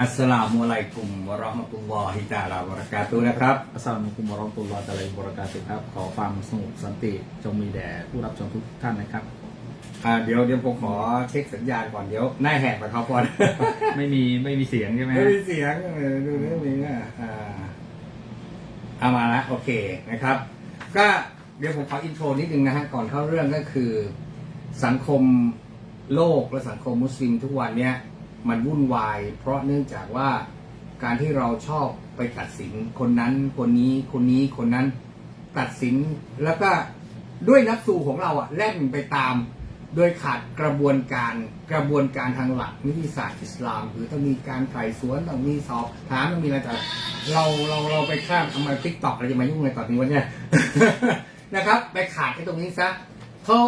อัสสลามุอะลัยกุมวะเราะห์มะตุลลอฮิตะอาลาวะบะเราะกาตุฮ์นะครับ อัสสลามุอะลัยกุมวะเราะห์มะตุลลอฮ์ตะอาลาฮิวะบะเราะกาตุฮ์ครับ ขอความสงบสันติจงมีแด่ผู้รับชมทุกท่านนะครับ อ่าเดี๋ยวเดี๋ยวผมขอเช็คสัญญาณก่อนเดี๋ยวหน้าแหกไปเขาก่อนไม่มีไม่มีเสียงใช่ไหมไม่มีเสียงเออดูเรื่องนี้อะอ่าเอามาละโอเคนะครับ ก็เดี๋ยวผมขออินโทรนิดนึงนะฮะก่อนเข้าเรื่องก็คือ สังคมโลกและสังคมมุสลิมทุกวันเนี้ย มันวุ่นวาย เพราะเนื่องจากว่าการที่เราชอบไปตัดสินคนนั้นคนนี้คนนี้คนนั้นตัดสินแล้วก็ด้วยนักสู่ของเราอะแล่นไปตาม โดยขาดกระบวนการกระบวนการทางหลักวิทยาศาสตร์อิสลามหรือต้องมีการไต่สวนต้องมีสอบถามต้องมีอะไรแต่เราเราเราไปข้ามทำไมทิกตอกอะไรจะมายุ่งอะไรต่อนี้วะเนี่ยนะครับ ไปขาดไอ้ตรงนี้ซะเขา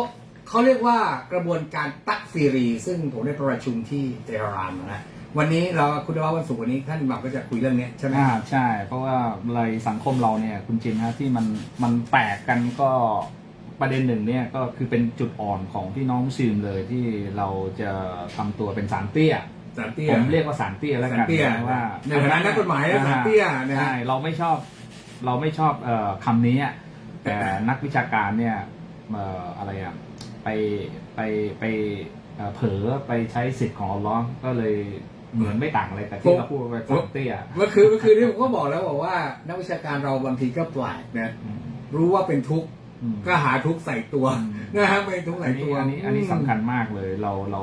เขาเรียกว่ากระบวนการตักฟีรี ซึ่งผมได้ประชุมที่เตหะรานมานะวันนี้เราคุณว่าวันศุกร์วันนี้ท่านอิหมัมก็จะคุยเรื่องเนี้ยใช่ไหมอ่าใช่ เพราะว่าเลยสังคมเราเนี่ยคุณจินฮะที่มันมันแปลกกันก็ประเด็นหนึ่งเนี่ยก็คือเป็นจุดอ่อนของพี่น้องมุสลิมเลยที่เราจะทำตัวเป็นสารเตี้ยสารเตี้ยผมเรียกว่าสารเตี้ยแล้วกัสารเตี้ยนะว่าในฐานะนักกฎหมายนะสารเตี้ยนะฮะใช่เราไม่ชอบเราไม่ชอบเอ่อคำนี้อะแต่นักวิชาการเนี่ยเอ่ออะไรอะ ไปไปไปเอ่อเผลอไปใช้สิทธิ์ของอัลเลอฮ์ก็เลยเหมือนไม่ต่างอะไรกับที่เราพูดไปสารเตี้ยเมื่อคืนเมื่อคืนนี้ผมก็บอกแล้วบอกว่า นักวิชาการเราบางทีก็แปลกนะอืมรู้ว่าเป็นทุกข์อืมก็หาทุกข์ใส่ตัวอืมนะฮะเป็นทุกข์อัใส่นนี้ตัวอันนี้อันนี้สำคัญมากเลยเราเรา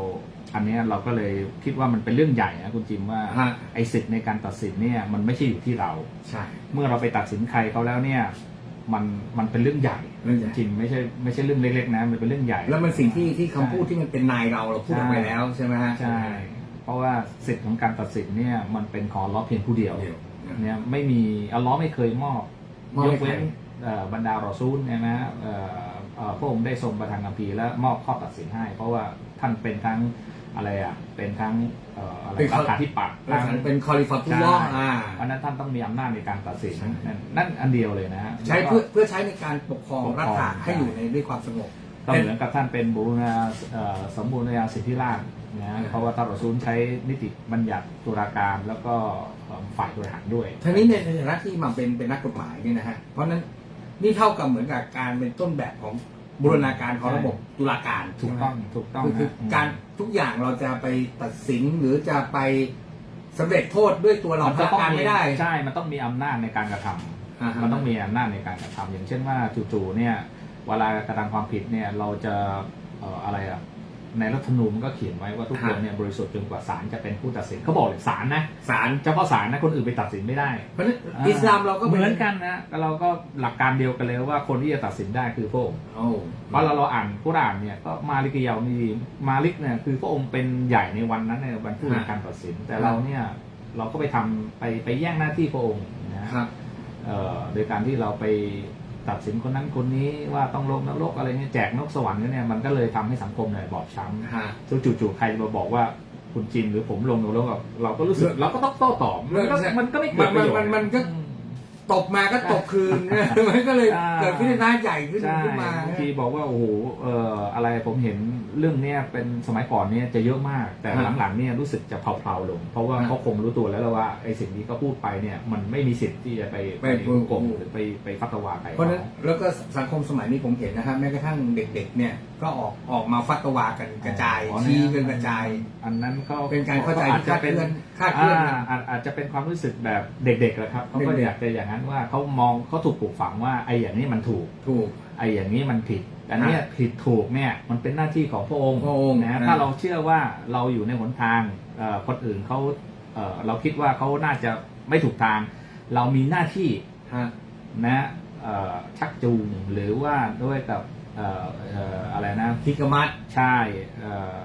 อันเนี้ยเราก็เลยคิดว่ามันเป็นเรื่องใหญ่นะคุณจิมว่าฮะไอ้สิทธิ์ในการตัดสินเนี่ยมันไม่ใช่อยู่ที่เราใช่เมื่อเราไปตัดสินใครเขาแล้วเนี่ย มันมันเป็นเรื่องใหญ่เรื่องใหญ่ จริงๆไม่ใช่ไม่ใช่เรื่องเล็กๆนะมันเป็นเรื่องใหญ่ แล้วมันสิ่งที่ที่คำพูดที่มันเป็นนายเราเราพูดออกไปแล้วใช่ไหมฮะใช่ เพราะว่าสิทธิ์ของการตัดสินเนี่ยมันเป็นของอัลเลอฮ์เพียงผู้เดียวเดียวนะ เนี่ยไม่มีอัลเลอฮ์ไม่เคยมอบมอบยให้กเว้นใคร เอ่อบรรดารอซูลใช่ไหมเอ่อเอ่อพระองค์ได้ทรงประทานคัมภีร์และมอบข้อตัดสินให้ เพราะว่าท่านเป็นทั้ง อะไรอะ เป็นทั้งเอ่ออะไรเป็นประกาศที่ปักแล้วฉันเป็นคอลิฟาตุลลอฮ์อ่า เพราะฉะนั้นท่านต้องมีอำนาจในการตัดสินใช่ นั่นนั่นอันเดียวเลยนะฮะใช้เพื่อเพื่อใช้ในการปกครองปกครองรัฐะให้ใช่อยู่ในด้วยความสงบ ก็เหมือนกับท่านเป็นบุรุษเอ่อสมบูรณาสิทธิราชย์นะฮะอ่าเพราะว่าท่านรอซูลใช้นิติบัญญัติตุลาการแล้วก็เอ่อฝ่ายบริหารด้วย ทีนี้ในฐานะที่มันเป็นเป็นนักกฎหมายเนี่ยนะฮะ เพราะฉะนั้นนี่เท่ากับเหมือนกับการเป็นต้นแบบของ บูรณาการของระบบตุลาการถูกต้องถูกต้องคือคือฮะการทุกอย่างเราจะไปตัดสินหรือจะไปสำเร็จโทษด้วยตัวเรามันพจะนักต้องงานมีไม่ได้ ใช่ มันต้องมีอำนาจในการกระทำอ่าฮะมันต้องมีอำนาจในการกระทำอย่างเช่นว่าจู่ๆเนี่ยเวลากระทำความผิดเนี่ยเราจะเอ่ออะไรอะ ในรัฐธรรมนูญมันก็เขียนไว้ว่าทุกคนเนี่ยบริสุทธิ์จนกว่าศาลจะเป็นผู้ตัดสินเขาบอกเลยศาลนะศาลเฉพาะศาลนะคนอื่นไปตัดสินไม่ได้เพราะฉะนั้นอิสลามเราก็เหมือนกันนะเราก็หลักการเดียวกันเลยว่าคนที่จะตัดสินได้คือพระองค์โอ้เพราะเราเราอ่านกุรอานเนี่ยก็มาลิกยาวมีมาลิกเนี่ยคือพระองค์เป็นใหญ่ในวันนั้นในวันผู้ในการตัดสิน แต่เราเนี่ยเราก็ไปทำไปไปแย่งหน้าที่พระองค์นะครับเอ่อโดยการที่เราไป ตัดสินคนนั้นคนนี้ว่าต้องลงนรกอะไรเงี้ยแจกนกสวรรค์เนี่ยมันก็เลยทำให้สังคมเนี่ยบอบช้ำฮะซึ่งจู่ๆใครมาบอกว่าคุณจินหรือผมลงนรกอะเราก็รู้สึกเราก็ต้องโต้ตอบมันก็ใช่มันก็ไม่เกิดประโยชน์มันมันมันก็อืม ตบมาก็ตบคืน มันก็เลยอ่า เกิดขึ้นในหน้าใหญ่ขึ้นใช่ขึ้นมา บางทีบอกว่าโอ้โหเอ่ออะไรผมเห็นเรื่องเนี้ยเป็นสมัยก่อนเนี่ยจะเยอะมาก แต่ฮะหลังๆเนี่ยรู้สึกจะเพลาๆลง เพราะว่าฮะเขาคงรู้ตัวแล้วว่าไอ้สิ่งที่เขาพูดไปเนี่ยมันไม่มีสิทธิ์ที่จะไปไปไปพูดกลมหรือไปไปฟัตวาใครเพราะฉะนั้นแล้วก็สังคมสมัยนี้ผมเห็นนะครับแม้กระทั่งเด็กๆเนี่ย ก็ออกออกมาฟัตวากันกระจายอ๋อชี้กันกระจาย อันนั้นก็เป็นการเข้าใจที่อาจจะเป็นคลาดเคลื่อนอ่าอาจอาจจะเป็นความรู้สึกแบบเด็กๆแหละครับเขาก็เด็กๆ อยากจะอย่างนั้นว่าเขามองเขาถูกปลูกฝังว่าไอ้อย่างนี้มันถูก ถูก ไอ้อย่างนี้มันผิด แต่เนี่ยผิดถูกเนี่ยมันเป็นหน้าที่ของพระองค์พระองค์นะ นะถ้าเราเชื่อว่าเราอยู่ในหนทางเอ่อคนอื่นเขาเอ่อเราคิดว่าเขาน่าจะไม่ถูกทาง เรามีหน้าที่ฮะ นะเอ่อชักจูงหรือว่าด้วยกับเอ่อเอ่ออะไรนะฮิกมัตใช่เอ่อ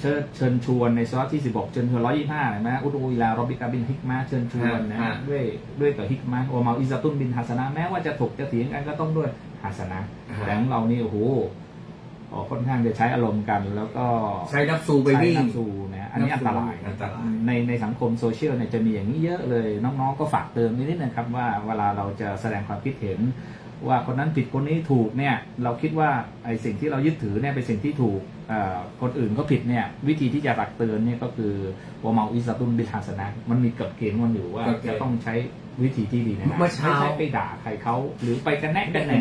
เชิญเชิญชวนในซอสที่ 16 เชิญชวน 125เห็นไหมอุตุอิลารอบิกาบินฮิกมาเชิญชวนนะฮะด้วยด้วยกับฮิกมาโอมาอิซาตุนบินฮัสนะแม้ว่าจะถกจะเถียงกันก็ต้องด้วยฮัสนะแต่ของเรานี่โอ้โหอ๋อค่อนข้างจะใช้อารมณ์กัน แล้วก็ใช้นับซูไปใช้วิ่งนับสูนะอันนี้อันตรายอันตรายในในสังคมโซเชียลเนี่ยจะมีอย่างนี้เยอะเลย น้องๆก็ฝากเติมนิดนึงนะครับว่าเวลาเราจะแสดงความคิดเห็น ว่าคนนั้นผิดคนนี้ถูกเนี่ยเราคิดว่าไอ้สิ่งที่เรายึดถือเนี่ยเป็นสิ่งที่ถูกเอ่อคนอื่นก็ผิดเนี่ยวิธีที่จะตักเตือนเนี่ยก็คือวาเมาอิสตุนบิทาสนะมันมีกฎเกณฑ์มันอยู่ว่าโอเคจะต้องใช้วิธีที่ดีนะเมื่อเช้าไม่ใช่ไปด่าใครเขาหรือไปกันแนะกันแหน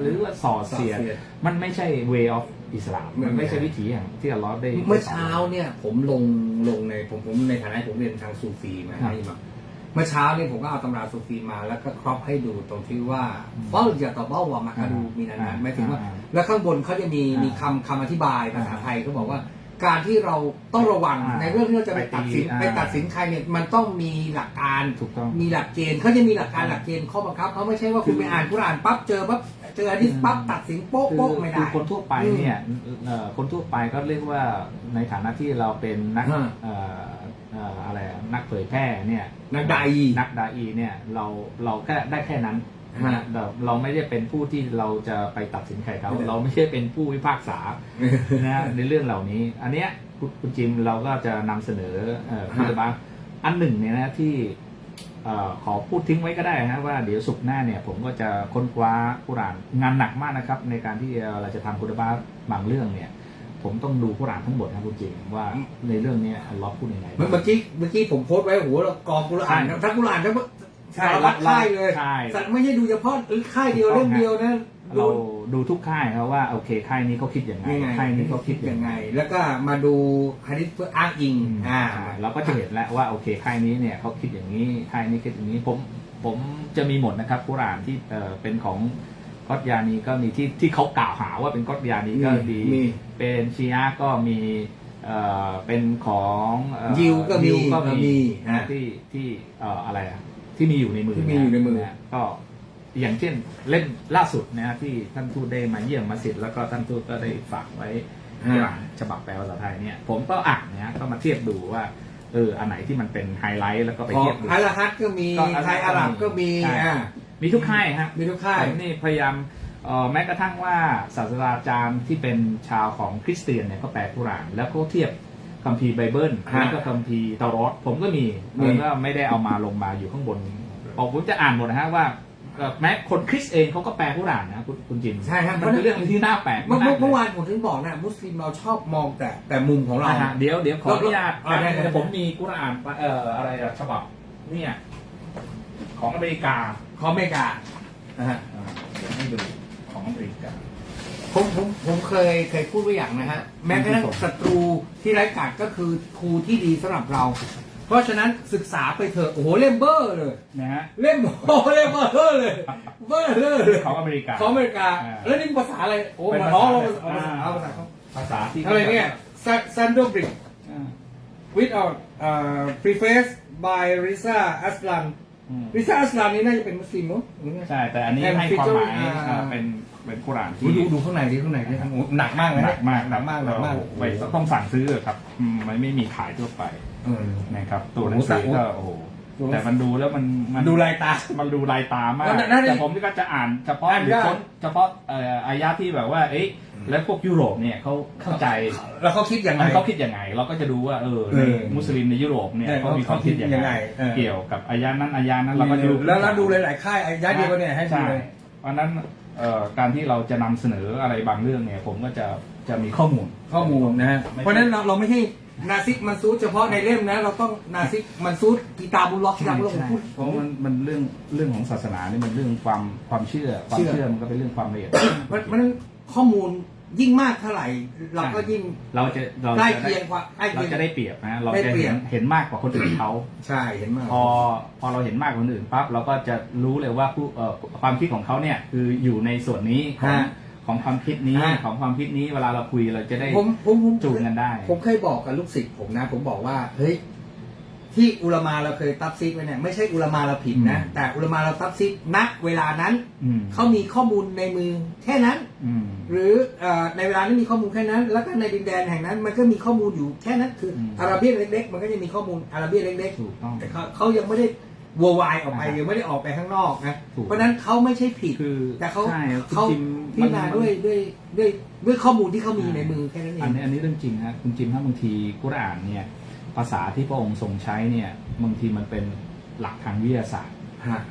หรือว่าส่อเสียดมันไม่ใช่ way of อิสลามไม่มันไม่ใช่ไม่วิถีอย่างที่อัลลอฮ์ได้เมื่อได้สนเช้าเนี่ยผมลงลงในผมผมในฐานะผมเรียนทางซูฟีมาครับให้มาเมื่อเช้าเนี่ยผมก็เอาตำราซูฟีมาแล้วก็ครอปให้ดูตรงที่ว่าอืมฟอลจะตอบ้าวามาคาดูมีนันนั้นหมายถึงว่าอ่า แล้วข้างบนเขาจะมีอ่ามีมีคำคำอธิบายภาษาอ่าไทยเขาบอกว่า การที่เราต้องระวังอ่าในเรื่องที่เราจะไปตัดสินไปตีไปตัดสินใครเนี่ยมันต้องมีหลักการถูกต้องมีหลักเกณฑ์เขาจะมีหลักการหลักเกณฑ์ข้อบังคับเขาไม่ใช่ว่าคุณไปอ่านกุรอานปั๊บเจอปั๊บเจออันนี้ปั๊บตัดสินโป๊ะคือโป๊ะไม่คืได้อคนทั่วไปเนี่ยเอ่อคนทั่วไปก็เรียกว่าในฐานะที่เราเป็นนักฮะเอ่อเอ่ออะไรอะนักเผยแพร่เนี่ยนักดาอีนักดาอีเนี่ยเราเราแค่ได้แค่นั้นฮะนะเราเราไม่ได้เป็นผู้ที่เราจะไปตัดสินใครเขาไม่ได้เราไม่ใช่เป็นผู้พิพากษานะในเรื่องเหล่านี้ อันเนี้ยคุณคุณจิมเราก็จะนำเสนอเอ่อคุณบาอันหนึ่งเนี่ยนะที่เอ่อขอพูดทิ้งไว้ก็ได้นะว่าเดี๋ยวสุกร์หน้าเนี่ย ผมก็จะค้นคว้ากุรอานงานหนักมากนะครับ ในการที่เราจะทำคุณบาบางเรื่องเนี่ย ผมต้องดูกุรอานทั้งหมดนะคุณจิมว่าในเรื่องเนี้ยอัลลอฮ์พูดยังไงเมื่อเมื่อกี้เมื่อกี้ผมโพสต์ไว้โอ้โหเรากองกุรอานใช่ทั้งกุรอานทั้งใช่สารพัดค่ายเลยใช่สัตว์ไม่ใช่ดูเฉพาะค่ายเดียวเรื่องเดียวนะดูเราดูทุกค่ายครับว่าโอเคค่ายนี้เขาคิดยังไงยังไงค่ายนี้เขาคิดยัยังงไงไง แล้วก็มาดูฮะดิษเพื่ออ้างอิงอ่าใช่เราก็จะเห็นแล้วว่าโอเคค่ายนี้เนี่ยเขาคิดอย่างนี้ค่ายนี้คิดอย่างนี้ผมผมจะมีหมดนะครับกุรอานที่เอ่อเป็นของ กอตยานีก็มีที่ที่เขากล่าวหาว่าเป็นกอตยานีก็มีดีมีเป็นชียะห์ก็มีเอ่อเป็นของเอ่อยิวก็มียิวก็ก็มีมีอ่านะ ที่ที่เอ่ออะไรอะที่มีอยู่ในมือที่มีอยู่ในมือะก็อย่างเช่นเล่มล่าสุดนะฮะที่ท่านทูตได้มาเยี่ยมมาสิทธิ์แล้วก็ท่านทูตก็ได้ฝากไว้อ่ากุรอานฉบับแปลภาษาไทยเนี่ย ผมก็อ่านนะฮะก็มาเทียบดูว่าเอออันไหนที่มันเป็นไฮไลท์แล้วก็ไปของเทียบดูอัลฮัดก็มีก็อัลฮัดไทยอาหรับก็มีใช่อ่า มีทุกค่ายฮะมีทุกค่าย ผมนี่พยายามเอ่อแม้กระทั่งว่าศาสตราจารย์ที่เป็นชาวของคริสเตียนเนี่ยก็แปลกุรอาน แล้วก็เทียบคัมภีร์ไบเบิลฮะแล้วก็คัมภีร์เตารอดผมก็มีมี ผมก็ไม่ได้เอามาลงมาอยู่ข้างบนผมจะอ่านหมดนะฮะว่าเอ่อแม้คนคริสเองเขาก็แปลกุรอานนะคุณคุณจิมใช่ฮะมันเป็นเรื่องที่น่าแปลกเมื่อมากเมื่อเลยวานผมถึงบอกนะมุสลิมเราชอบมองแต่แต่มุมของเรา อ่าฮะเดี๋ยวเดี๋ยวขออนุญาตอ่าได้ได้เดี๋ยวผมมีกุรอานเอ่ออะไรอะฉบับเนี่ยของอเมริกา ของอเมริกานะฮะอ่าเดี๋ยวให้ดูของอเมริกา ผมผมผมเคยเคยพูดไว้อย่างนะฮะ แม้กระทั่งศัตรูที่ไร้กาจก็คือครูที่ดีสำหรับเรา เพราะฉะนั้นศึกษาไปเถอะโอ้โหเล่มเบอร์เลย นะฮะ เล่มโอ้โหเล่มเบอร์เลยเบอร์เลยของอเมริกา ของอเมริกา อ่าแล้วนี่ภาษาอะไรโอ้เป็นมาภาษาน้องเราเอาภาษาอ่าเอาภาษาเขาภาษาที่อะไรเนี่ยซันโดบริก อ่า without uh, preface by Risa Aslan อืม Risa Aslan นี่น่าจะเป็นมุสลิมมั้งใช่ แต่อันนี้ And ให้ความหมาย featuring อ่าเป็นเป็นกุรอานดูที่ดูดูข้างในดิข้างในดิโอ้โหหนักมากเลยหนะนักมากหนักมากหนักมากไปต้องสั่งซื้อครับอืมมันไม่มีขายทั่วไปเออ นะครับ ตัวหนังสือก็โอ้โหโอ้โห แต่มันดูแล้วมันมันดูลายตา มันดูลายตามาก แล้วนั่นแต่ผมก็จะอ่านเฉพาะอ่านหรือได้ค้นเฉพาะเอ่ออายะที่แบบว่า เอ๊ะแล้วพวกยุโรปเนี่ยเขาเข้าใจแล้วเขาคิดยังไง เขาคิดยังไง เราก็จะดูว่าเออเอในอมุสลิมในยุโรปเนี่ยเนี่ยเขามีความคิดยังเขาคิดยังไงไงเออ เกี่ยวกับอายะนั้นอายะนั้นเราก็ดู แล้วแล้วดูหลายๆค่ายไอ้ยัดเดียวกันเนี่ยให้ดูใช่เลย เพราะฉะนั้นเอ่อการที่เราจะนำเสนออะไรบางเรื่องเนี่ย ผมก็จะจะมีข้อมูล ข้อมูลนะฮะไม่ใช่เพราะฉะนั้นเราเราไม่ใช่ นาซิกมันซูดเฉพาะในเล่มนะ เราต้องนาซิกมันซูดกีตาบุลล็อกกีตาบุลล็อกผมพูด เพราะมันมันเรื่องเรื่องของศาสนานี่มันเรื่องความความเชื่อความเชื่อเชื่อมันก็เป็นเรื่องความละเอียด มันมันข้อมูลยิ่งมากเท่าไหร่ เราก็ยิ่งเราจะเราใกล้จะเคียงกว่าใกล้เราเคียง จะได้เปรียบนะเราได้จะเปรีเห็ยนบเห็นมากกว่าคนอื่นเขาใช่เห็นมาก พอพอเราเห็นมากกว่าคนอื่นปั๊บเราก็จะรู้เลยว่าผู้เอ่อความคิดของเขาเนี่ยคืออยู่ในส่วนนี้ของฮะ ของความคิดนี้ฮะของความคิดนี้เวลาเราคุยเราจะได้ผมผมผมจูนกันได้ ผมเคยบอกกับลูกศิษย์ผมนะ ผมบอกว่า เฮ้ย ที่อุลามาเราเคยตับซิกไว้เนี่ยไม่ใช่อุลามาเราผิดนะ อืม แต่อุลามาเราตับซิกณเวลานั้น อืมเขามีข้อมูลในมือแค่นั้น อืม หรือเอ่อในเวลานั้นมีข้อมูลแค่นั้น แล้วก็ในดินแดนแห่งนั้น มันก็มีข้อมูลอยู่แค่นั้นคืออม อาราเบียเล็กๆ มันก็จะมีข้อมูลอาราเบียเล็กถูกต้อง ๆ แต่เขาเขายังไม่ได้ วัววายออกไปอ่าฮะยังไม่ได้ออกไปข้างนอกนะถูกเพราะฉะนั้นเขาไม่ใช่ผิด คือแต่เขาใช่ครับเขาคุณจิมพิจารณามันด้วยด้วยด้วยด้วยข้อมูลที่เขามีในมือแค่นั้นเออันง นี้อันนี้เรื่องจริงนะคุณจิมถ้าบางทีกุรอานเนี่ยภาษาที่พระองค์ทรงใช้เนี่ยบางทีมันเป็นหลักทางวิทยาศาสตร์ฮะ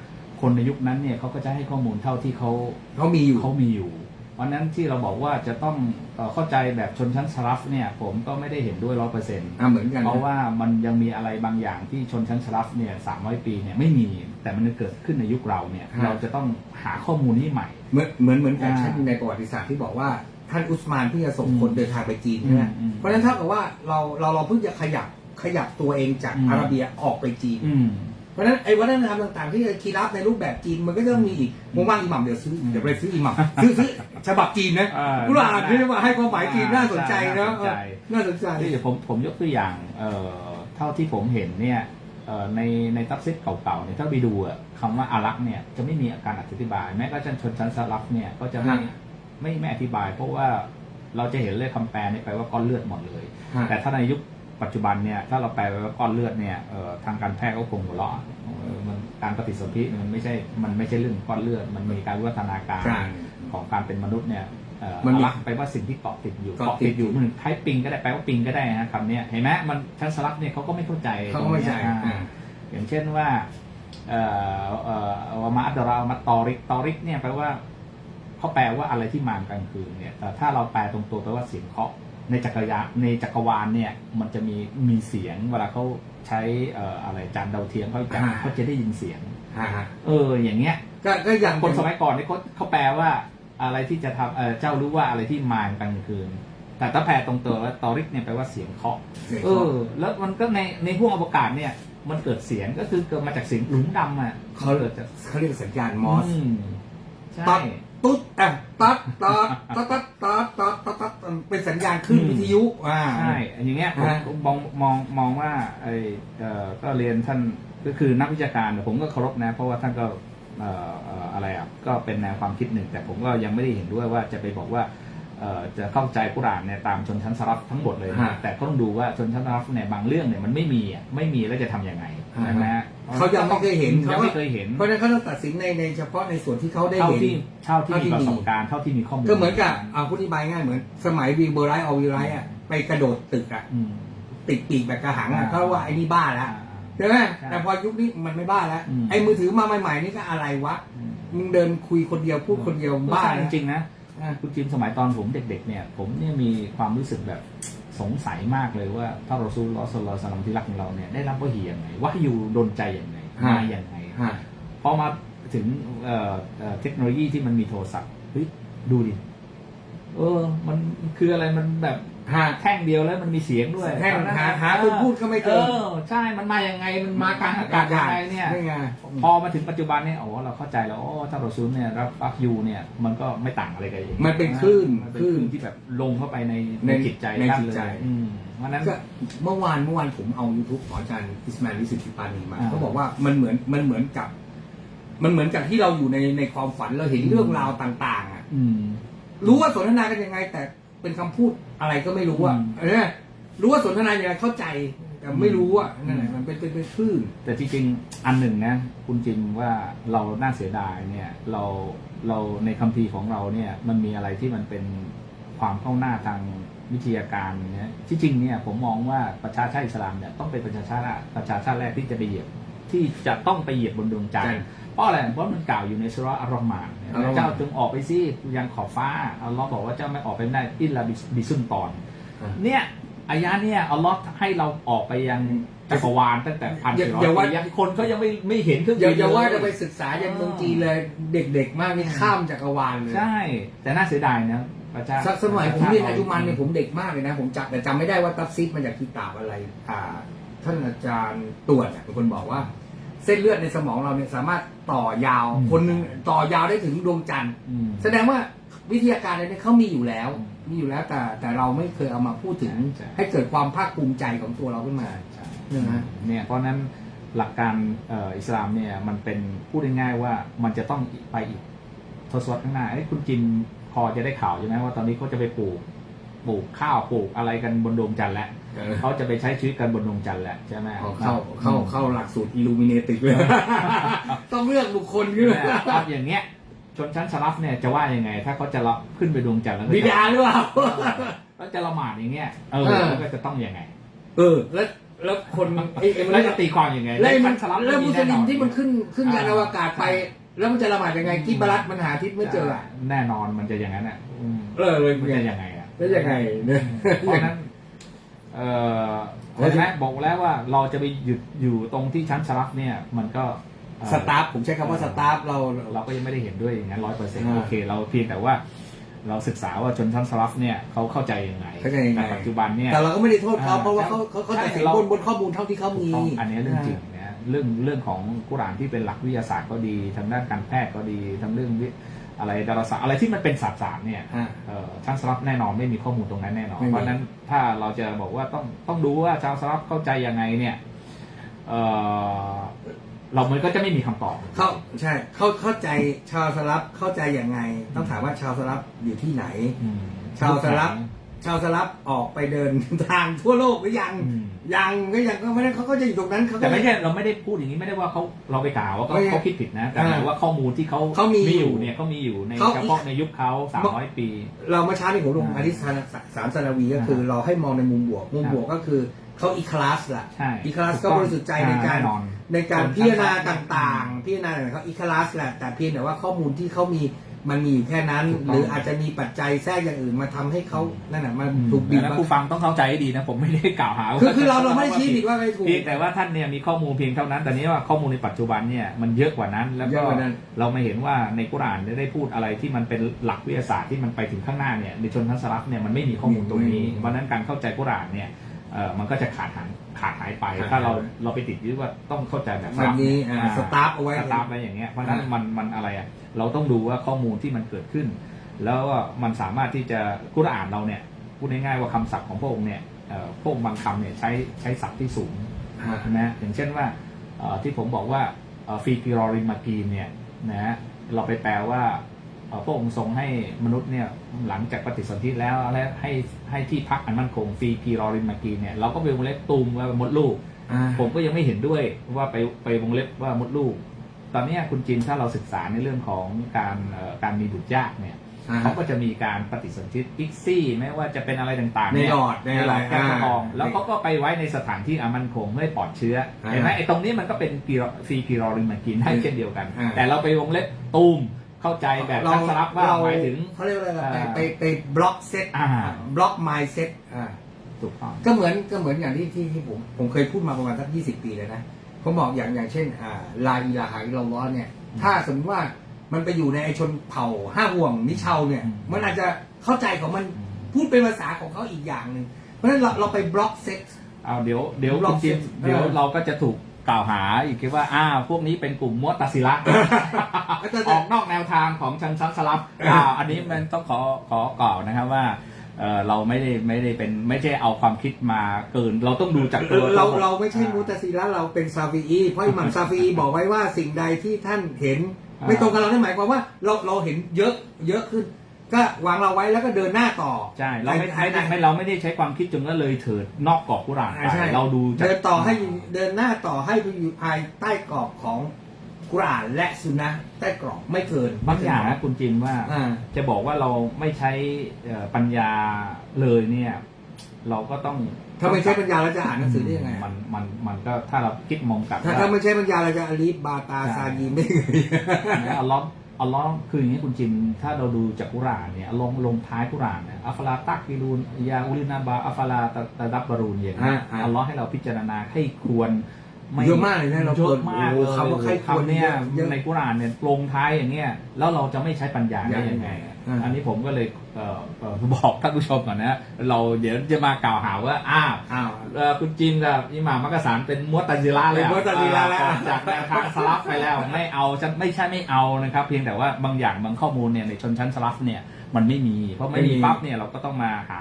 คนในยุคนั้นเนี่ยเขาก็จะให้ข้อมูลเท่าที่เขาเขามีอยู่ เขามีอยู่ เพราะฉะนั้นที่เราบอกว่าจะต้องเอ่อเข้าใจแบบชนชั้นสลัฟเนี่ยผมก็ไม่ได้เห็นด้วยร้อยเปอร์เซ็นต์อ่าเหมือนกันเพนะราะว่ามันยังมีอะไรบางอย่างที่ชนชั้นสลัฟเนี่ยสามร้อยปีเนี่ยไม่มีแต่มันเกิดขึ้นในยุคเราเนี่ยเราจะต้องหาข้อมูลนี้ใหม่ เหมือนเหมือนเหมือนกับอ่าเช่นในประวัติศาสตร์ที่บอกว่าท่านอุสมานเพิ่งจะส่งอืมคนเดินทางไปจีนใช่ไหมอืมเพราะฉะนั้นเท่ากับว่าเราเราเราเพิ่งจะขยับขยับตัวเองจากอืมอาระเบียออกไปจีนอืมเพ ราะฉะนั้นไอ้วัฒนธรรมต่างๆ ที่จะคีรับในรูปแบบจีนมันก็ต้องมีอีกว่างๆอิหมัมเดี๋ยวซื้ออืมเดี๋ยวไปซื้ออิหมัมซื้อซื้อฉบับจีนนะอ่าผู้อ่านที่ว่าให้ความหมายจีนน่าสนใจนะน่าสนใจเออน่าสนใจที่ผมผมยกตัวอย่างเอ่อเท่าที่ผมเห็นเนี่ยเอ่อในในตับซิดเก่าๆเนี่ยถ้าไปดูอะคำว่าอารักษ์เนี่ยจะไม่มีการอธิบาย แม้กระทั่งชนชั้นสลับเนี่ยก็จะไม่ฮะไม่ไม่อธิบาย เพราะว่าเราจะเห็นเลยคำแปลนี่แปลว่าก้อนเลือดหมดเลยฮะแต่ถ้าในยุค ปัจจุบันเนี่ยถ้าเราแปลไปว่าก้อนเลือดเนี่ยเอ่อทางการแพทย์ก็คงหัวเราะเออมันการปฏิสนธิมันไม่ใช่มันไม่ใช่เรื่องก้อนเลือด มันมีการวิวัฒนาการใช่ของการเป็นมนุษย์เนี่ยเอ่อมันมีรักไปลว่าสิ่งที่เกาะติดอยู่เกาะเกาะติติดดอยู่มันคล้ายปิงก็ได้แปลว่าปิงก็ได้นะคำเนี้ยเห็นไหมมันชั้นสลักเนี่ยเขาก็ไม่เข้าใจเขาก็ไม่ใช่ตรงนี้ยอ่าอ่าอย่างเช่นว่าเอ่อเอ่อวามาอัตรามาตอริกตอริกเนี่ยแปลว่าเขาแปลว่าอะไรที่มากลางคืนเนี่ยแต่ถ้าเราแปลตรงตัวแปลว่าเสียงเคาะ ในจักรยานในจักรวาลเนี่ย มันจะมีมีเสียงเวลาเขาใช้เอ่ออะไรจานดาวเทียมเขาจะอ่า เขาจะได้ยินเสียง ฮะฮะเออ อย่างเงี้ย ก็ก็อย่างคนสมัยก่อนเนี่ยเขาเขาแปลว่าอะไรที่จะทำเออเจ้ารู้ว่าอะไรที่มากลางคืน แต่ถ้าแปลตรงตัวว่าตอริกเนี่ยแปลว่าเสียงเคาะเสียงเอเคาะอแล้วมันก็ในในห้วงอวกาศเนี่ย มันเกิดเสียงก็คือเกิดมาจากเสียงหลุมดำอะเขาเกิดจากเขาเรียกสัญญาณมอส มใช่ตัด ตุ๊ดอะตัดตัดตัดตัดตัดตัดตัดตัดเป็นสัญญาณคลื่นวิทยุอ่า ใช่อย่างเงี้ยผมฮะมองมองมองว่าไอเอ่อก็เรียนท่านก็คือนักวิชาการเนี่ยผมก็เคารพนะ เพราะว่าท่านก็เอ่อเอ่ออะไรอะก็เป็นแนวความคิดหนึ่ง แต่ผมก็ยังไม่ได้เห็นด้วยว่าจะไปบอกว่าเอ่อจะเข้าใจกุรอานเนี่ยตามชนชั้นสลับทั้งหมดเลยนะฮะแต่ก็ต้องดูว่าชนชั้นสลับเนี่ยบางเรื่องเนี่ยมันไม่มีอะไม่มีแล้วจะทำยังไงฮะใช่ไหมฮะ เขายังไม่เคยเห็นยังไม่เคยเห็น เพราะฉะนั้นเขาต้องตัดสินในในเฉพาะในส่วนที่เขาได้เท่าเห็น ที่เท่าที่เท่าที่มีประสมีบการณ์เท่าที่มีข้อมูลก็เหมือนกับอ่าพูดอธิบายง่ายเหมือน สมัยวีเบอร์ไรออวิไรอะไปกระโดดตึกอะอืม ติดปีกแบบกระหังอะอ่า เขาว่าไอ้นี่บ้าแล้วอ่าใช่ไหมใช่แต่พอยุคนี้มันไม่บ้าแล้วอืม ไอ้มือถือมาใหม่ๆนี่ก็อะไรวะอืม มึงเดินคุยคนเดียวพูดคนเดียวบ้าใช่จแล้ว ริงๆนะอะคุณจิมสมัยตอนผมเด็ก ๆ เนี่ย ผมเนี่ยมีความรู้สึกแบบ สงสัยมากเลยว่าถ้าเราซูลลอฮ์สลลัลลอฮุอะลัยฮิวะซัลลัมที่รักของเราเนี่ยได้รับว่าฮียังไงว่าอยู่ดนใจยังไงมาอย่างไงฮะพอมาถึงเอ่อเอ่อเทคโนโลยีที่มันมีโทรศัพท์เฮ้ยดูดิเออ มันคืออะไรมันแบบ ฮะแท่งเดียวแล้วมันมีเสียงด้วยแท่งตอนนั้นหาน่ะหาคนพูดก็ไม่เจอเออใช่มันมาอย่างไงมันมากลางอากาศยังไงเนี่ยนี่ไงพอมาถึงปัจจุบันเนี่ยอ๋อเราเข้าใจแล้วอ๋อถ้าเราซูมเนี่ยรับฟักยูเนี่ยมันก็ไม่ต่างอะไรกันอย่างมันเป็นคลื่นมันเป็นคลื่นที่แบบลงเข้าไปในในในจิตใจในท่านจิตใจเลยอืมเพราะฉะนั้นก็เมื่อวานเมื่อวานผมเอา YouTube ของอาจารย์อิสมาอิลวิสิทธิปานีมาอ่าเขาบอกว่ามันเหมือนมันเหมือนกับ มันเหมือนกับที่เราอยู่ในในความฝันเราเห็นเรื่องราวต่าง ๆ อะอืมรู้ว่าสนทนากันยังไงแต่ เป็นคำพูดอะไรก็ไม่รู้อะอืม เออรู้ว่าสนทนายังไงเข้าใจ แต่ไม่รู้อะนั่นแหละอืมมันเป็นเป็นเป็นคลื่น แต่จริงๆ อันหนึ่งนะ คุณจิมว่าเราน่าเสียดายเนี่ยเราเราในคัมภีร์ของเราเนี่ยมันมีอะไรที่มันเป็นความก้าวหน้าทางวิทยาการเนี่ยที่จริงเนี่ยผมมองว่าประชาชาติอิสลามเนี่ยต้องเป็นประชาชาติประชาชาติแรกที่จะไปเหยียบที่จะต้องไปเหยียบบนดวงจันทใช่ ร์ เพราะอะไรเพราะมันกล่าวอยู่ในสุราะห์อัลรอฮ์มานเนี่ยอัลรอฮ์มานเจ้าจงออกไปสิยังขอบฟ้าอัลลอฮ์บอกว่าเจ้าไม่ออกไปไม่ได้อิลลาบิบิซุนตอน เนี่ยอายะเนี่ยอัลลอฮ์ให้เราออกไปยังจักรวาลตั้งแต่พันอย่าสี่ร้อยอย่าว่าปียังคนเขายังไม่ไม่เห็นเครื่องอย่าบินอย่าว่าเลจะไปศึกษายันเมืองจีนเลยเด็กๆ มากนี่ข้ามจักรวาลเลย ใช่ แต่น่าเสียดายนะประชาสสมัยผมเรียนอายุมันเนี่ยผมเด็กมากเลยนะ ผมจำแต่จำไม่ได้ว่าตัฟซิดมาจากกีตาบอะไร อ่า ท่านอาจารย์ตรวจเป็นคนบอกว่า เส้นเลือดในสมองเราเนี่ยสามารถต่อยาวคนหนึ่งต่อยาวได้ถึงดวงจันทร์ อืม แสดงว่าวิทยาการอะไรเนี่ยเขามีอยู่แล้วอืมมีอยู่แล้วแต่แต่เราไม่เคยเอามาพูดถึง ใช่ ให้เกิดความภาคภูมิใจของตัวเราขึ้นมา ใช่เนี่ยนะเนี่ยเพราะฉะนั้นหลักการเอ่ออิสลามเนี่ยมันเป็นพูดง่ายๆว่ามันจะต้องไปอีกทศวรรษข้างหน้าไอ้ยคุณจิมพอจะได้ข่าวใช่ไหมว่าตอนนี้เขาจะไปปลูกปลูกข้าวปลูกอะไรกันบนดวงจันทร์แล้ว เขาจะไปใช้ชีวิตกันบนดวงจันทร์แล้วใช่ไหมเอาเข้าเข้าเข้าหลักสูตรอิลูมิเนติกเลยต้องเลือกบุคคลขึ้นเนี่ยครับอย่างเงี้ยชนชั้นสลับเนี่ยจะว่ายังไง ถ้าเขาจะละขึ้นไปดวงจันทร์แล้วก็บิจะดาหรือเปล่าแล้วจะละหมาดอย่างเงี้ยเออเออแล้วก็จะต้องยังไง เออแล้วแล้วคนไอ้ไอ้มันแล้วจะตีความยังไงแล้วไอ้มันชั้นสลับแล้วมุสลิมแน่นอนที่มันขึ้นขึ้นยานอวกาศไปใช่แล้วมันจะละหมาดยังไงกิบารัตมันหาทิศไม่เจออะแน่นอนมันจะอย่างนั้นอะอืมเออเลยมันจะยังไงอะแล้วยังไงเนี่ยเพราะฉะนั้น เอ่อเห็นไหมบอกแล้วว่าเราจะไปหยุดอยู่ตรงที่ชั้นสลับเนี่ย มันก็เอ่อ สตาฟผมใช้คำว่าสตาฟเรา เราก็ยังไม่ได้เห็นด้วยอย่างนั้นร้อยเปอร์เซ็นต์อ่าโอเค เราเพียงแต่ว่า เราศึกษาว่าชนชั้นสลับเนี่ยเขาเข้าใจยังไงเข้าใจยังไง แต่ปัจจุบันเนี่ย แต่เราก็ไม่ได้โทษเขาอ่าเพราะว่าเขาเขาเขาใช่ตัดสินเรา บนบนข้อมูลเท่าที่เขาถูกมี ต้องอันนี้เรื่องจริงนะเรื่องเรื่องของกุรอานที่เป็นหลักวิทยาศาสตร์ก็ดีทางด้านการแพทย์ก็ดีทางเรื่องวิ อะไรดาราศาสตร์อะไรที่มันเป็นศาสตร์ศาสตร์เนี่ยอ่า เอ่อช่างสลับแน่นอนไม่มีข้อมูลตรงนั้นแน่นอน ไม่มี เพราะฉะนั้นถ้าเราจะบอกว่าต้องต้องดูว่าชาวสลับเข้าใจยังไงเนี่ยเอ่อเรามันก็จะไม่มีคำตอบ เขาใช่เขาเข้าใจชาวสลับเข้าใจยังไง ต้องถามว่าชาวสลับอยู่ที่ไหน อืมชาวสลับ ชาวสลับออกไปเดินทางทั่วโลกหรือยัง อืม ยังก็ยังก็ไม่ได้เขาก็จะอยู่ตรงนั้นเขาก็ แต่ไม่ใช่เราไม่ได้พูดอย่างนี้ไม่ได้ว่าเขาเราไปกล่าวว่าเขาไม่ใช่เขาคิดผิดนะ แต่อ่าหมายว่าข้อมูลที่เขาเขามีอยู่เนี่ยเขามีอยู่ในเขา เฉพาะในยุคเขาสามร้อยปี เราเมื่อเช้านี่ผมลงอ่าอาทิตย์สามสนาวีก็คืออ่าเราให้มองในมุมบวก มุมครับบวกก็คือเขาอีคลาสล่ะ ใช่อีคลาสถูก็ต้องบริสุทธิ์ใจในการแน่นอน ในการคนพิจารณาทั้งต่างๆพิจารณาอะไรเขาอีคลาสแหละแต่เพียงแต่ว่าข้อมูลที่เขามี มันมีอยู่แค่นั้น ถูกต้อง หรืออาจจะมีปัจจัยแทรกอย่างอื่นมาทำให้เขานั่นน่ะมันถูกบีบแล้วมาผู้ฟังต้องเข้าใจให้ดีนะ ผมไม่ได้กล่าวหาว่คือคือเราเราไม่ได้ชี้ผิดว่าไม่ถูก เพียงแต่ว่าท่านเนี่ยมีข้อมูลเพียงเท่านั้น แต่นี้ว่าข้อมูลในปัจจุบันเนี่ยมันเยอะกว่านั้น แล้วเยก็อะกว่านั้น เราไม่เห็นว่าในกุรอานได้พูดอะไรที่มันเป็นหลักวิทยาศาสตร์ที่มันไปถึงข้างหน้าเนี่ยในชนชั้นสลับเนี่ยมันไม่มีข้อมูลตรงนี้ เพราะฉะนั้นการเข้าใจกุรอานเนี่ย เออมันก็จะขาดหายขาดหายไปถ้าเราเราไปติดยึดว่าต้องเข้าใจแบบสแบลับนี้อ่าอ่าสตาร์ฟเอาไว้สตาร์ทไว้อย่างเงี้ยเพราะฉะนั้นอ่ามั มันมันอะไรอะเราต้องดูว่าข้อมูลที่มันเกิดขึ้น แล้วว่ามันสามารถที่จะกุรอานเราเนี่ยพูดง่ายๆว่าคำศัพท์ของพระองค์เนี่ยเอ่อพระองค์บางคำเนี่ยใช้ใช้ศัพท์ที่สูง อ่า ใช่ไหมอย่างเช่นว่าเอ่อที่ผมบอกว่าฟีกิรอริมากีนเนี่ยนะฮะเราไปแปลว่าเอ่อ พระองค์ทรงให้มนุษย์เนี่ยหลังจากปฏิสนธิแล้วและให้ให้ที่พักอันมั่นคงฟีกิรอริมากีนเนี่ยเราก็ไปวงเล็บตูมว่ามดลูกอ่าผมก็ยังไม่เห็นด้วยว่าไปไปวงเล็บว่ามดลูก ตอนเนี้ยคุณจินถ้าเราศึกษาในเรื่องของการเอ่อการมีบุตรยากเนี่ยอ่าเขาก็จะมีการปฏิสนธิอิกซี่ไม่ว่าจะเป็นอะไรต่างๆในเนี่ยหลอดในอะไรแก้วทองอ่าแล้วเขาก็ไปไว้ในสถานที่อามันคงเพื่อให้ปลอดเชื้ออ่าเห็นไหมไอ้ตรงนี้มันก็เป็นกีรอฟรีกีรอริมากินได้เช่นเดียวกันอ่าแต่เราไปวงเล็บตูม เข้าใจแบบทักษะรับว่าเรหมายถึงเขาเรียกว่าอะไรอ่าไปไปไปบล็อกเซตอ่าบล็อกไมล์เซตอ่าถูกต้องก็เหมือนก็เหมือนอย่างที่ที่ที่ผมผมเคยพูดมาประมาณสักยี่สิบปีเลยนะผมบอกอย่างอย่างเช่นอ่าลาอิลาฮะอิลลัลลอฮ์เนี่ย ถ้าสมมติว่ามันไปอยู่ในไอชนเผ่าห้าห่วงนิชาวเนี่ยอืมมันอาจจะเข้าใจของมันพูดเป็นภาษาของเขาอีกอย่างหนึ่งเพราะฉะนั้นเราเราไปบล็อกเซ็ตเอาเดี๋ยวเดี๋ยวลคุองณจินเซ็นเดี๋ยวเออเราก็จะถูก กล่าวหาอีกว่าอ้าวพวกนี้เป็นกลุ่มมัวตัสิละแต่แต่ออกนอกแนวทางของชันซันสลับอ่าอันนี้มันต้องขอขอกล่าวนะครับว่าเอ่อเราไม่ได้ไม่ได้เป็นไม่ใช่เอาความคิดมาเกิน เราต้องดูจากตัวเราทั้งหดเราไม่ใช่อ่มุตซิละเราเป็นซาฟีอีเพราะอิหมัมซาฟีอีบอกไว้ว่าสิ่งใดที่ท่านเห็นอ่าไม่ตรงกับเรานั่นหมายความว่าเราเราเห็นเยอะเยอะขึ้น ก็วางเราไว้แล้วก็เดินหน้าต่อ ใช่เราไม่อ้ไม่ได้ไม่เราไม่ได้ใช้ความคิดจนก็เลยเถิดนอกกรอบกุรอานไปใช่ เราดูจากเดินต่อให้อยู่เดินหน้าต่อให้ไปอยู่ภายใต้กรอบของกุรอานและสุนนะห์ใต้กรอบไม่เกินบางอย่างนะคุณจินว่า อ่า จะบอกว่าเราไม่ใช้เอ่อปัญญาเลยเนี่ย เราก็ต้องถ้าไม่ใช้ปัญญาเราจะอ่านหนังสือได้ยังไงมันมันมันก็ถ้าเราคิดมองกลับถ้าว่าถ้าไม่ใช้ปัญญาเราจะอลีฟบาตาใช่ ซายีไม่ได้ไงอัลลอฮ์ อัลลอฮ์คืออย่างนี้คุณจินถ้าเราดูจากกุรอานเนี่ยลงลงท้ายกุรอานเนี่ยอัฟลาตักกิรูนยาอุลินาบาอัฟลาตะตะดับบารูนอย่างนี้ยอ่าอ่าอัลลอฮ์ให้เราพิจารณาให้ควรไม่เยอะมากเลยนะเราเยอะมากเปิเลดยโอ้โหคำว่าใครควรคำเนี่ยเยอะในกุรอานเนี่ยลงท้ายอย่างเงี้ยแล้วเราจะไม่ใช้ปัญญาได้ยังไง อ่าอันนี้ผมก็เลยเอ่อเอ่อบอกท่านผู้ชมก่อนนะ เราเดี๋ยวจะมากล่าวหาว่าอ้าวอ้าวเอ่อคุณจินกับอิหม่ามมักกะสานเป็นมัวตันซิลาแล้วเป็นมุวตันซิลาแล้วออกจากแนวทางสลับไปแล้วไม่เอาฉันไม่ใช่ไม่เอานะครับ เพียงแต่ว่าบางอย่างบางข้อมูลเนี่ยในชนชั้นสลับเนี่ยมันไม่มี เพราะไม่มีปั๊บเนี่ยเราก็ต้องมาหา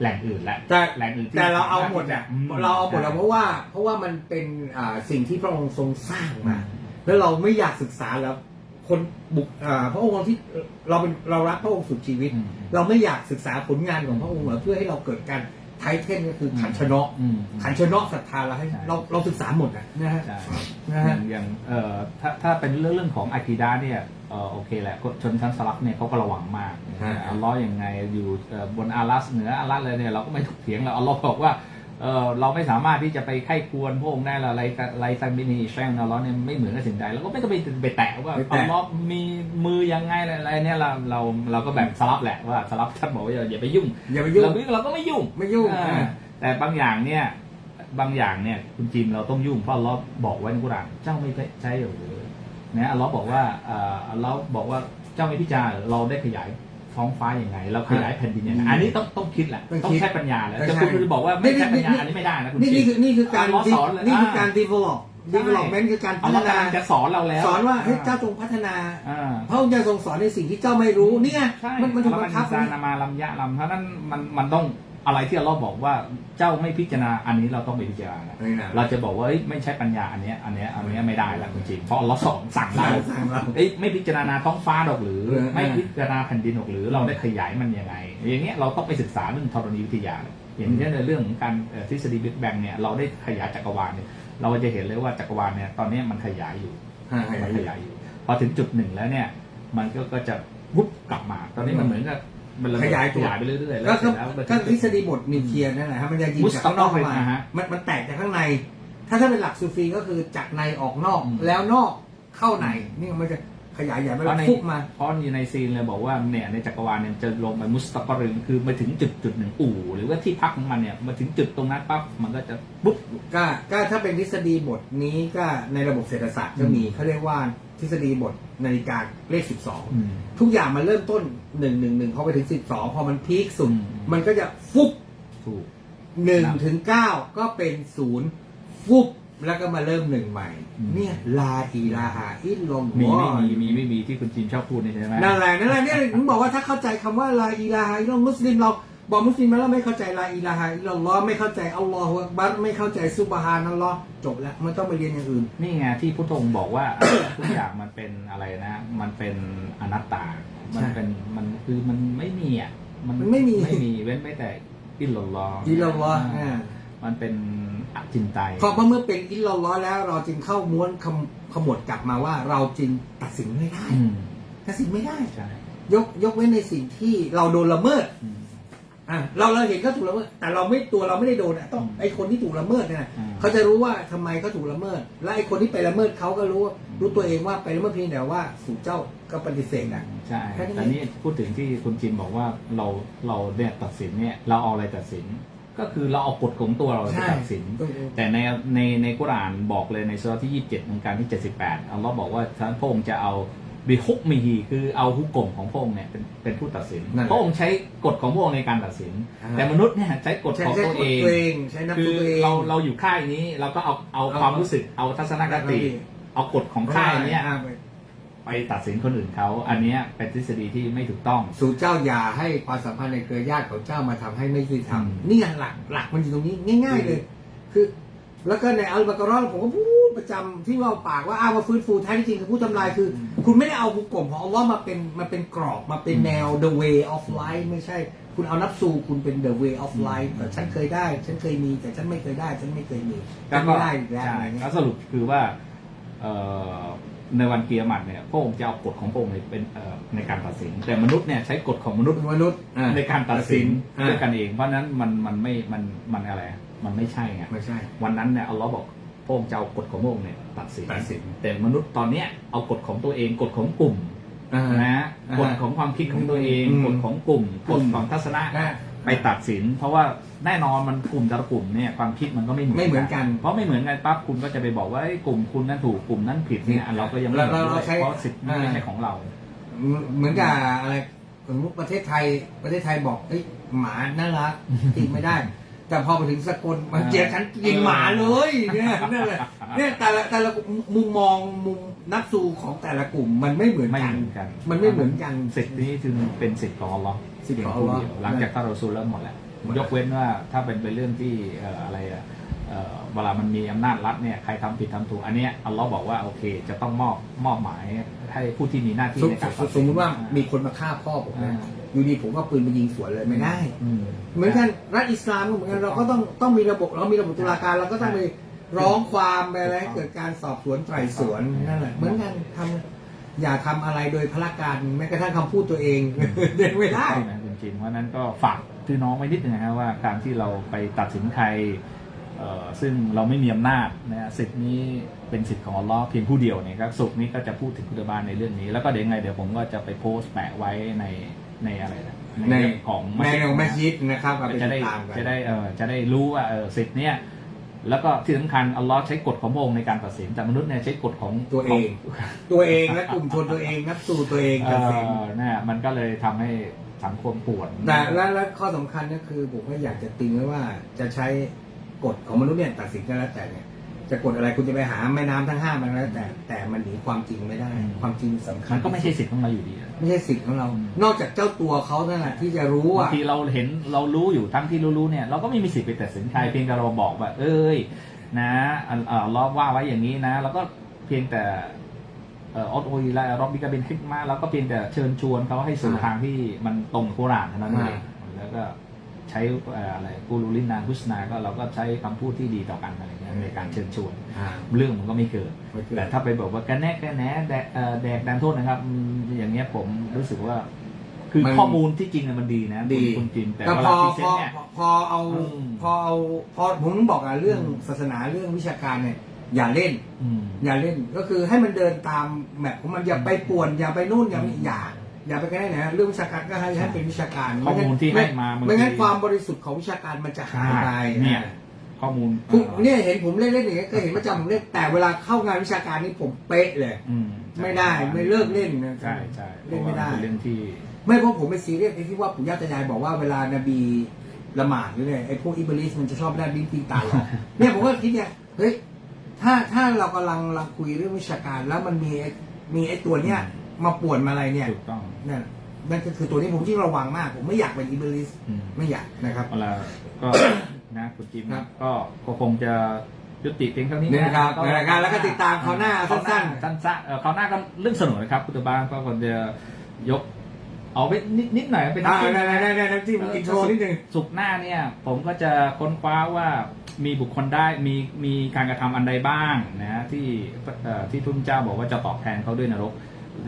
แหล่งอื่นแหละแต่แหล่งอื่นที่แต่เราเอาหมดอะอืมเราเอาหมดแล้วเพราะว่า เพราะว่ามันเป็นอ่าสิ่งที่พระองค์ทรงสร้างมาแล้วเราไม่อยากศึกษาแล้ว คนบุกอ่าพระองค์ที่เราเป็นเรารักพระองค์สุดชีวิตอืมเราไม่อยากศึกษาผลงานของพระองค์เหรอเพื่อให้เราเกิดการไทเทนก็คือขันชนะอืมขันชนะศรัทธาเราให้ใช่เราเราศึกษาหมดอะนะฮะใช่นะอฮะย่างอย่างเอ่อถ้าถ้าเป็นเรื่องเรื่องของอากีดาเนี่ยเออโอเคแหละชนชั้นสลับเนี่ยเขาก็ระวังมากฮะอัลลอฮ์ยังไงอยู่เอ่อบนอาลัสเหนืออาลัสเลยเนี่ยเราก็ไม่ถกเถียงแล้วอัลลอฮ์บอกว่า เออเราไม่สามารถที่จะไปไข้ควรพระองค์ได้ละอะไรอะไรตังบินีแช่งนะล้อเนี่ยไม่เหมือนกับสิ่งใดเราก็ไม่ต้องไปไปแตะว่าไปอัแตะลลอฮ์มีมือยังไงอะไรเนี่ยเราเราเราก็แบบสลับแหละว่าสลับท่านบอกว่าอย่าอย่าไปยุ่งอย่าไปยุ่งเราเราก็ไม่ยุ่งไม่ยุ่งอ่าอ่าแต่บางอย่างเนี่ยบางอย่างเนี่ยคุณจิมเราต้องยุ่งเพราะอัลลอฮ์บอกไว้ในกุรอานเจ้าไม่ใช่หรือนะอัลลอฮ์บอกว่าเอ่ออัลลอฮ์บอกว่าเจ้าไม่พิจารณาเหรอเราได้ขยาย ท้องฟ้าอย่างไง เราขยายแผ่นดินยังไงอันนี้ต้องต้องคิดแหละต้องคิดต้องใช้ปัญญาแหละใช่จะคุณจะบอกว่าไม่นี่ใช้ปัญญานี่อันนี้ไม่ได้นะคุณนี่จินี่มคือนี่คือการอัลลอฮ์สอนเลยนี่คืออ่าการ develop ใช่ development คือการอัพัลลอฮ์ฒนากำลังจะสอนเราแล้ว สอนว่าเฮ้ยเจ้าจงพัฒนาอ่าพระองค์จะทรงสอนในสิ่งที่เจ้าไม่รู้เนี่ยใช่มันมันถูกแล้วบัมังนคับซานามาลัมยะลัมเพราะฉะนั้นมันมันต้อง อะไรที่อัลลอฮ์บอกว่าเจ้าไม่พิจารณาอันนี้เราต้องไปพิจารณานี่นะ เราจะบอกว่าเอ้ยไม่ใช่ปัญญาอันเนี้ยอันเนี้ยอันเนี้ยไม่ได้ละคุณจริงเพราะเราสอนสั่งเราสั่งเราเอ้ยไม่พิจารณาท้องฟ้าดอกหรือ เออ ไม่พิจารณาแผ่นดินดอกหรือเราได้ขยายมันยังไง อย่างเงี้ยเราต้องไปศึกษาเรื่องธรณีวิทยาเลยอย่างเช่นในเรื่องของการเอ่อทฤษฎีบิ๊กแบงเนี่ยเราได้ขยายจักรวาลเนี่ยเราจะเห็นเลยว่าจักรวาลเนี่ยตอนเนี้ยมันขยายอยู่อ่ามันขยายอยู่พอถึงจุดหนึ่งแล้วเนี่ย มันก็ก็จะวุบกลับมา ตอนนี้มันเหมือนกับ มันระเบิดขยายตัว ขยายไปเรื่อยๆแล้ก็วเสร็จแล้วมันก็ถึงทฤษฎีบทนิวเคลียร์นั่นแหละครับมันจะยิงจากข้างนอกเข้ามาอ่าฮะมันมันแตกจากข้างใน ถ้าถ้าเป็นหลักซูฟีก็คือจากในออกนอกอืมแล้วนอกเข้าในนี่มันจะขยายใหญ่ไปเพราะในฟุกมา เพราะอยู่ในซีนเลยบอกว่าเนี่ยในจักรวาลเนี่ยจะลงไปมุสตะกรินคือมาถึงจุดจุดหนึ่งอู่หรือว่าที่พักของมันเนี่ยมาถึงจุดตรงนั้นปั๊บมันก็จะปุ๊บ ก็ก็ถ้าเป็นทฤษฎีบทนี้ก็ในระบบเศรษฐศาสตร์ก็มีอืมเขาเรียกว่า ทฤษฎีบทนาฬิกาเลขอืม12ทุกอย่างมันเริ่มต้น1 1 1พอไปถึง12พอมันพีคสุด อืม มันก็จะฟุบถูก1ถึง9ก็เป็น0ฟุบแล้วก็มาเริ่มหนึ่งใหม่ อืม เนี่ยลาอีลาฮาอิลลอฮมีไม่มีมีไม่มีที่คุณจีนชอบพูดนี่ใช่ไหม นั่นแหละนั่นแหละเนี่ยถึงบอกว่าถ้าเข้าใจคำว่าลาอีลาฮาอิลลอฮมุสลิมเรา บอกมุสลิมแล้วไม่เข้าใจลาอีลาฮาอิลลอฮ์ไม่เข้าใจอัลลอฮฺอักบัรไม่เข้าใจซุบฮานัลลอฮ์จบแล้วไม่ต้องไปเรียนอย่างอื่น นี่ไงที่พุทธองค์บอกว่า ทุกอย่างมันเป็นอะไรนะ มันเป็นอนัตตา มันเป็นมันคือมันไม่มีอะมันไม่มีไม่มีเว้นไม่แต่อิลลัลลอฮ์อิลลัลลอฮ์อ่าอ่ามันเป็นอจินไตยเพราะเมื่อเป็นอิลลัลลอฮ์แล้ว เราจึงเข้าม้วนขมขมวดกลับมาว่า เราจึงตัดสินไม่ได้อืมตัดสินไม่ได้ใช่ยกยกเว้นในสิ่งที่เราโดนละเมิด อืมอะเราเราเห็นเขาถูกละเมิด แต่เราไม่ตัวเราไม่ได้โดนอะต้องอืมไอคนที่ถูกละเมิดเนี่ยนะอืม เขาจะรู้ว่าทำไมเขาถูกละเมิด และไอคนที่ไปละเมิดเขาก็รู้รู้ตัวเองว่าไปละเมิดเพียงแต่ว่าสู่เจ้าก็ปฏิเสธอะ ใช่แค่นี้ แต่นี่พูดถึงที่คุณจิมบอกว่าเราเราเนี่ยตัดสินเนี่ยเราเอาอะไรตัดสิน ก็คือเราเอากฎของตัวเราไปตัดสินแต่ในในในกุรอานบอกเลยในสุราที่ 27องค์การที่ 78อัลลอฮ์บอกว่าท่านพระองค์จะเอา บิฮุกมีฮีคือเอาฮุกกลมของพระองค์เนี่ยเป็นเป็นผู้ตัดสินนั่นแหละ พระองค์ใช้กฎของพระองค์ในการตัดสินอ่าแต่มนุษย์เนี่ยใช้กฎใช้ของใช้ตัวกฎเองตัวเองใช้น้ำคืตัวอตัวเอง เราเราอยู่ค่ายนี้เราก็เอาเอาเอา ความรู้สึกเอาทัศนคติ เอากฎของค่ายเนี้ยอ่าไปไปตัดสินคนอื่นเขาอันเนี้ยเป็นทฤษฎีที่ไม่ถูกต้อง สู่เจ้าอย่าให้ความสัมพันธ์ในเครือญาติของเจ้ามาทำให้ไม่ยุติธรรมอืม นี่ไงหลักหลักมันอยู่ตรงนี้ง่าย ๆเลย คือ แล้วก็ในอัลบากรอผมก็พูดประจำที่ว่าปากว่าอ้าวมาฟื้นฟูแท้ที่จริงคือผู้ทำลายคือ คุณไม่ได้เอาหุกกลมของอัลลอฮ์มาเป็นมาเป็นกรอบมาเป็นแนว the way of life ไม่ใช่ คุณเอานับสูคุณเป็น the way of life แต่ฉันเคยได้ ฉันเคยมี แต่ฉันไม่เคยได้ ฉันไม่เคยมีฉันไม่ได้อีกแล้วใช่อะไรเงี้ยแล้วสรุปคือว่าเอ่อในวันเกียรติเนี่ยพระองค์จะเอากฎของพระองค์เป็นเอ่อในการตัดสิน แต่มนุษย์เนี่ยใช้กฎของมนุษย์มนุษย์อะในการตัดสินอะด้วยกันเอง เพราะฉะนั้นมันมันไม่มันมันอะไร มันไม่ใช่ไงไม่ใช่ วันนั้นเนี่ยอัลลอฮ์บอกพระองค์จะเอากฎของพระองค์เนี่ยตัดสินตัดสิน แต่มนุษย์ตอนเนี้ยเอากฎของตัวเองกฎของกลุ่มอ่านะอ่ากฎของความคิดของตัวเองอืมกฎของกลุ่มกลุ่กฎมของทัศนะอ่าไปตัดสิน เพราะว่าแน่นอนมันกลุ่มแต่ละกลุ่มเนี่ยความคิดมันก็ไม่เหมือนไม่เหมือนกัน เพราะไม่เหมือนกันปั๊บคุณก็จะไปบอกว่าเอ้ยกลุ่มคุณนั้นถูกกลุ่มนั้นผิดเนี่ยเราก็ยังไม่เราเห็นเราด้วยใช้เพราะสิทธิ์มันไม่อ่าใช่ของเรา เหมือนกับอะไรสมมติประเทศไทยประเทศไทยบอกเอ้ยหมาน่ารักกินไม่ได้ แต่พอไปถึงสกลมันเจียฉันกินหมาเลยเนี่ยนั่นแหละเนี่ยแต่ละแต่ละมุมมองมุมนักสู้ของแต่ละกลุ่มมันไม่เหมือนไม่กัน เหมือนกันมันไม่เหมือนกัน สิทธิ์นี้จึงเป็นสิทธิ์ของอัลลอฮ์สิทธิ์ของอัเพีลยลอฮ์ผู้เดียวหลังจากท่านรอซูลแล้วหมดแล้วหมดแล้ว ยกเว้นว่าถ้าเป็นเป็นเรื่องที่เอ่ออะไรอะเอ่อเวลามันมีอำนาจรัฐเนี่ยใครทำผิดทำถูกอันเนี้ยอัลลอฮ์บอกว่าโอเค จะต้องมอบมอบหมาย ให้ผู้ที่มีหน้าที่สมในการตัดสมมติว่ามีคนมาฆ่าพ่อผมนะอยู่ดีผมก็ปืนไปยิงสวนเลยไม่ได้อืมเหมือนกันรัฐอิสลามก็เหมือนกันเราก็ต้องต้องมีระบบเรามีระบบตุลาการเราก็ต้องไปร้องความไปอะไรให้เกิดการสอบสวนไตร่สวนนั่นแหละเหมือนกันทำอย่าทำอะไรโดยพละการแม้กระทั่งคำพูดตัวเองเด็กไม่ได้ใช่นะคุณจินเพราะฉะนั้นก็ฝากพี่น้องไว้นิดนึงนะครับว่าการที่เราไปตัดสินใครเอ่อ ซึ่งเราไม่มีอำนาจนะฮะสิทธินี้เป็นสิทธิ์ของอัลลอฮ์เพียงผู้เดียวเนี่ยครับสุกร์นี้ก็จะพูดถึงคุตบานในเรื่องนี้ แล้วก็เดี๋ยวยังไงเดี๋ยวผมก็จะไปโพสต์แปะไว้ในในอะไรนะในเรื่องของในสยิดแมนะสยิดนะครับเอาไปจะได้ติดตามกันจะได้เออจะได้รู้ว่าเออสิทธิ์เนี่ยแล้วก็ที่สำคัญอัลลอฮ์ใช้กฎของพระองค์ในการตัดสินแต่มนุษย์เนี่ยใช้กฎของตัวเอง ตัวเองและกลุ่มชนตัวเองนับสู่ตัวเองเอตัดสินอเนี่ยมันก็เลยทำให้สังคมปวดแต่และและข้อสำคัญก็คือผมก็อยากจะติงไว้ว่าจะใช้ กฎของมนุษย์เนี่ยตัดสินก็แล้วแต่เนี่ยจะกฎอะไรคุณจะไปหาแม่น้ำทั้งห้ามันก็แล้วแต่ แต่มันหนีความจริงไม่ได้ ความจริงสำคัญมันก็ไม่ใช่สิทธิ์ของเราอยู่ดีอะไม่ใช่สิทธิ์ของเรา นอกจากเจ้าตัวเขานั่นแหละที่จะรู้บางว่าทีเราเห็นเรารู้อยู่ทั้งที่รู้ๆเนี่ยเราก็ไม่มีสิทธิ์ไปตัดสินใครเพียงแต่เราบอกว่า เอ้ย นะอัลเอ่อรอบว่าไว้อย่างนี้นะแล้วก็เพียงแต่เอ่อออตโอยและรอบบิกาเบนฮิกมาแล้วก็เพียงแต่เชิญชวนเขาให้สู่อ่าทางที่มันตรงกุรอานเท่านั้นเองอ่าแล้วก็ ใช้เอ่ออะไรกูรูลินนาฮุสนาก็เราก็ใช้คำพูดที่ดีต่อกันอะไรเงี้ยในการเชิญชวนอ่าเรื่องมันก็ไม่เกิดไม่เกิด แต่ถ้าไปบอกว่ากันแน่กันแหนแดกเอ่อแดกแดนโทษนะครับอืมอย่างเงี้ยผมรู้สึกว่า คือมันข้อมูลที่จริงอะมันดีนะดีคุณคุณจินแต่แต่เวพลาอพรีเซพนอต์เนี่ยพอเอาอืมพอเอาพอผมต้องบอกอะเรื่องอืมศาสนาเรื่องวิชาการเนี่ยอย่าเล่นอืมอย่าเล่นก็คือให้มันเดินตามแมพของมันอย่าไปป่วนอย่าไปนู่นอย่าไปอย่า อย่าไปกันได้นะเรื่องวิชาการก็ให้ให้เป็นวิชาการข้อมูลที่ให้มาไม่งั้นบางทีความบริสุทธิ์ของวิชาการมันจะหายไปเนี่ยข้อมูลผมเนี่ยเห็นผมเล่นเล่นอย่างเงี้ยก็เห็นประจำผมเล่นแต่เวลาเข้างานวิชาการนี่ผมเป๊ะเลยอืมไม่ได้ไม่เลิกเล่นนะใช่ใช่เล่นไม่ได้พราะว่าเป็นเรื่องที่ ไม่เพราะผมไปซีเรียสที่ว่าปู่ย่าตายายบอกว่าเวลานบีละหมาดหรือไงไอ้พวกอิบลิสมันจะชอบได้ดิ้นปีนตาหรอกเนี่ยผมก็คิดเนี่ยเฮ้ยถ้าถ้าเรากำลังกำลังคุยเรื่องวิชาการแล้วมันมีไอ้มีไอ้ตัวเนี้ย มาป่วนมาอะไรเนี่ยถูกต้อง นั่นนั่นก็คือตัวนี้ผมที่ระวังมาก ผมไม่อยากเป็นอิบลิสอืม ไม่อยากนะครับเวลาก็ นะคุณจิมครับ ก็ก็คงจะยุติเพียงเท่านี้เนี่ยนะครับก็ในรายการแล้วก็ติดตามคราวหน้าคราวหสั้นสั้นๆเอ่อคราวหน้าก็เรื่องสนุกนะครับคุณตบ้านก็คนจะยก เอาไปนิดนิดหน่อยเป็นอ่าน้ำจิ้มได้ได้ได้ได้น้ำจิ้มอินโทรนิดนึง สุกร์หน้าเนี่ย ผมก็จะค้นคว้าว่ามีบุคคลได้มีมีการกระทำอันใดบ้างนะที่เอ่อที่ทุนเจ้าบอกว่าจะตอบแทนเขาด้วยนรก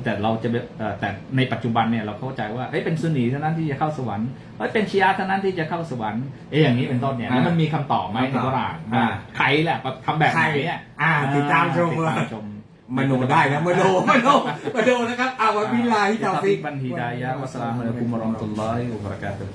แต่เราจะเอ่อแต่ในปัจจุบันเนี่ยเราเข้าใจว่าเอ้ยเป็นซุนนีเท่านั้นที่จะเข้าสวรรค์เอ้ยเป็นชียะห์เท่านั้นที่จะเข้าสวรรค์เอ้ยอย่างนี้เป็นต้นเนี่ยแล้วมันมีคำตอบไหมในกุรอานอ่าใครแหละทำแบบไหนเนี่ยอ่าติดตามชมติดตามชมมโนได้นะมโนมโนมโนนะครับอาวะบิลลาฮิตาฟิกบันฮีดายะวัสสลามุอะลัยกุมวะเราะห์มะตุลลอฮิวะบะเราะกาตุฮ์